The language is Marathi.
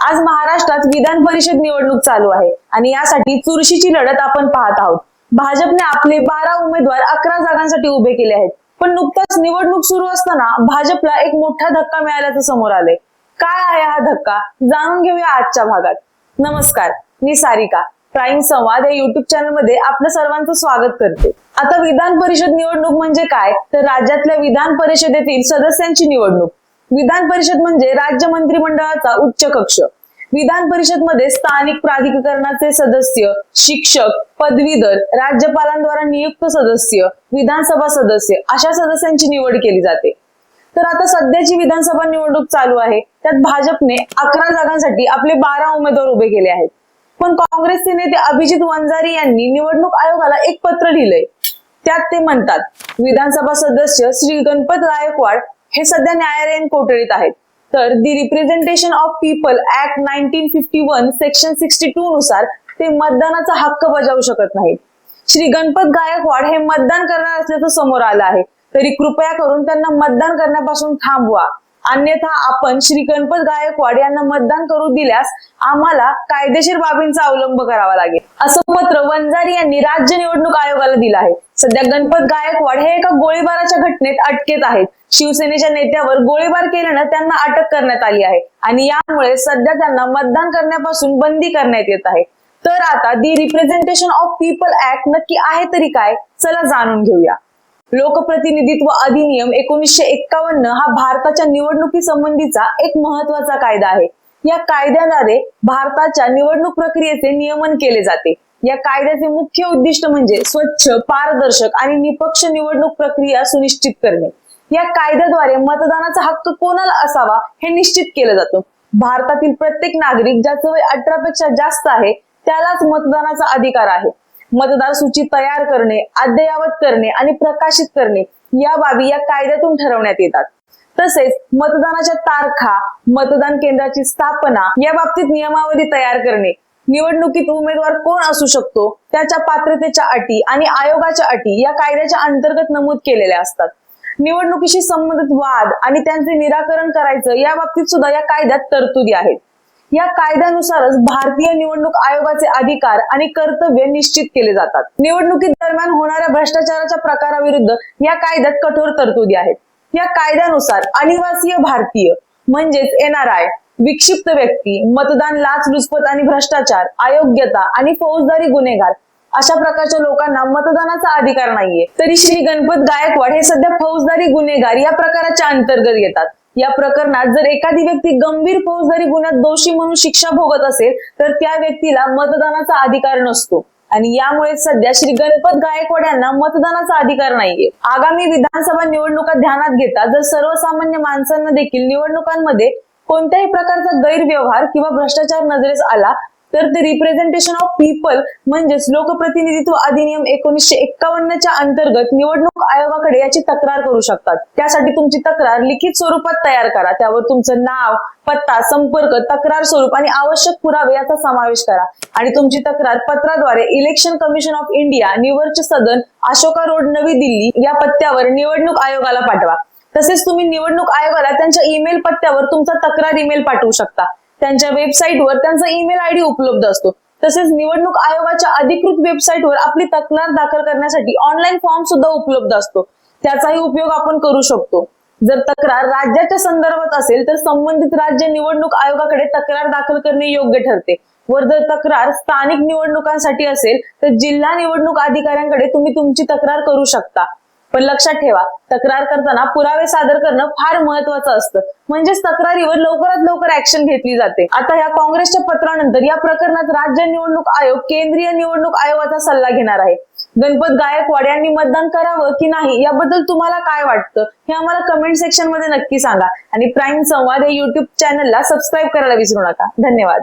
आज महाराष्ट्रात विधान परिषद निवडणूक चालू आहे आणि यासाठी चुरशीची लढत आपण पाहत आहोत. भाजपने आपले बारा उमेदवार अकरा जागांसाठी उभे केले आहेत. पण नुकताच निवडणूक सुरू असताना भाजपला एक मोठा धक्का मिळाल्याचं समोर आलंय. काय आहे हा धक्का? जाणून घेऊया आजच्या भागात. नमस्कार मी सारिका. प्राईम संवाद या युट्यूब चॅनलमध्ये आपलं सर्वांचं स्वागत करते. आता विधान परिषद निवडणूक म्हणजे काय? तर राज्यातल्या विधान परिषदेतील सदस्यांची निवडणूक. विधान परिषद म्हणजे राज्य मंत्रिमंडळाचा उच्च कक्ष. विधान परिषदमध्ये स्थानिक प्राधिकरणाचे सदस्य शिक्षक पदवीधर राज्यपालांद्वारा नियुक्त सदस्य विधानसभा सदस्य अशा सदस्यांची निवड केली जाते. तर आता सध्याची विधानसभा निवडणूक चालू आहे. त्यात भाजपने अकरा जागांसाठी आपले बारा उमेदवार उभे केले आहेत. पण काँग्रेसचे नेते अभिजित वंजारी यांनी निवडणूक आयोगाला एक पत्र लिहिलंय. त्यात ते म्हणतात विधानसभा सदस्य श्री गणपत गायकवाड हे सध्या न्यायालयीन कोठडीत आहेत. तर the representation of people act nineteen fifty one section sixty two नुसार ते मतदानाचा हक्क बजावू शकत नाहीत. श्री गणपत गायकवाड हे मतदान करणार असल्याचं समोर आलं आहे. तरी कृपया करून त्यांना मतदान करण्यापासून थांबवा. अन्यथा आपण श्री गणपत गायकवाड यांना मतदान करू दिल्यास आम्हाला कायदेशीर बाबींचा अवलंब करावा लागेल. असं पत्र वंजारी यांनी राज्य निवडणूक आयोगाला दिलं आहे. सध्या गणपत गायकवाड हे एका गोळीबाराच्या घटनेत अटकेत आहेत. शिवसेनेच्या नेत्यावर गोळीबार केल्यानं त्यांना अटक करण्यात आली आहे आणि यामुळे सध्या त्यांना मतदान करण्यापासून बंदी करण्यात येत आहे. तर आता the representation of people act नक्की आहे तरी काय? चला जाणून घेऊया. लोकप्रतिनिधित्व अधिनियम एकोणीसशे एक्कावन्न हा भारताच्या निवडणुकी संबंधीचा एक महत्त्वाचा कायदा आहे. या कायद्याद्वारे भारताच्या निवडणूक प्रक्रियेचे नियमन केले जाते. या कायद्याचे मुख्य उद्दिष्ट म्हणजे स्वच्छ पारदर्शक आणि निपक्ष निवडणूक प्रक्रिया सुनिश्चित करणे. या कायद्याद्वारे मतदानाचा हक्क कोणाला असावा हे निश्चित केलं जातं. भारतातील प्रत्येक नागरिक ज्याचं वय अठरा पेक्षा जास्त आहे त्यालाच मतदानाचा अधिकार आहे. मतदार सूची तयार करणे अद्ययावत करणे आणि प्रकाशित करणे या बाबी या कायद्यातून ठरवण्यात येतात. तसेच मतदानाच्या तारखा मतदान केंद्राची स्थापना या बाबतीत नियमावली तयार करणे. निवडणुकीत उमेदवार कोण असू शकतो? त्याच्या पात्रतेच्या अटी आणि आयोगाच्या अटी या कायद्याच्या अंतर्गत नमूद केलेल्या असतात. निवडणुकीशी संबंधित वाद आणि त्यांचे निराकरण करायचं या बाबतीत सुद्धा या कायद्यात तरतुदी आहेत. या कायद्यानुसारच भारतीय निवडणूक आयोगाचे अधिकार आणि कर्तव्य निश्चित केले जातात. निवडणुकीत दरम्यान होणाऱ्या भ्रष्टाचाराच्या प्रकाराविरुद्ध या कायद्यात कठोर तरतुदी आहेत. या कायद्यानुसार अनिवासीय भारतीय म्हणजेच एनआरआय विक्षिप्त व्यक्ती मतदान लाचलुचपत आणि भ्रष्टाचार अयोग्यता आणि फौजदारी गुन्हेगार अशा प्रकारच्या लोकांना मतदानाचा अधिकार नाहीये. तरी श्री गणपत गायकवाड हे सध्या फौजदारी गुन्हेगार या प्रकाराच्या अंतर्गत येतात. या प्रकरणात जर एखादी व्यक्ती गंभीर फौजदारी गुन्ह्यात दोषी म्हणून शिक्षा भोगत असेल तर त्या व्यक्तीला मतदानाचा अधिकार नसतो. आणि यामुळे सध्या श्री गणपत गायकवाड यांना मतदानाचा अधिकार नाहीये. आगामी विधानसभा निवडणुका ध्यानात घेता जर सर्वसामान्य माणसांना देखील निवडणुकांमध्ये कोणत्याही प्रकारचा गैरव्यवहार किंवा भ्रष्टाचार नजरेस आला तर ते रिप्रेझेंटेशन ऑफ पीपल म्हणजेच लोकप्रतिनिधित्व अधिनियम एकोणीसशे एक्कावन्नच्या अंतर्गत निवडणूक आयोगाकडे याची तक्रार करू शकतात. त्यासाठी तुमची तक्रार लिखित स्वरूपात तयार करा. त्यावर तुमचं नाव पत्ता संपर्क तक्रार स्वरूप आणि आवश्यक पुरावे याचा समावेश करा. आणि तुमची तक्रार पत्राद्वारे election commission of India Nirvachan Sadan Ashoka road नवी दिल्ली या पत्त्यावर निवडणूक आयोगाला पाठवा. तसेच तुम्ही निवडणूक आयोगाला त्यांच्या ईमेल पत्त्यावर तुमचा तक्रार ईमेल पाठवू शकता. त्यांच्या वेबसाईटवर त्यांचा ईमेल आयडी उपलब्ध असतो. तसेच निवडणूक आयोगाच्या अधिकृत वेबसाईटवर आपली तक्रार दाखल करण्यासाठी ऑनलाईन फॉर्म सुद्धा उपलब्ध असतो. त्याचाही उपयोग आपण करू शकतो. जर तक्रार राज्याच्या संदर्भात असेल तर संबंधित राज्य निवडणूक आयोगाकडे तक्रार दाखल करणे योग्य ठरते. वर जर तक्रार स्थानिक निवडणुकांसाठी असेल तर जिल्हा निवडणूक अधिकाऱ्यांकडे तुम्ही तुमची तक्रार करू शकता. पण लक्षात ठेवा तक्रार करताना पुरावे सादर करणं फार महत्वाचं असतं. म्हणजेच तक्रारीवर लवकरात लवकर ऍक्शन घेतली जाते. आता या काँग्रेसच्या पत्रानंतर या प्रकरणात राज्य निवडणूक आयोग केंद्रीय निवडणूक आयोगाचा सल्ला घेणार आहे. गणपत गायकवाड यांनी मतदान करावं की नाही याबद्दल तुम्हाला काय वाटतं हे आम्हाला कमेंट सेक्शनमध्ये नक्की सांगा. आणि प्राईम संवाद या युट्यूब चॅनलला सबस्क्राईब करायला विसरू नका. धन्यवाद.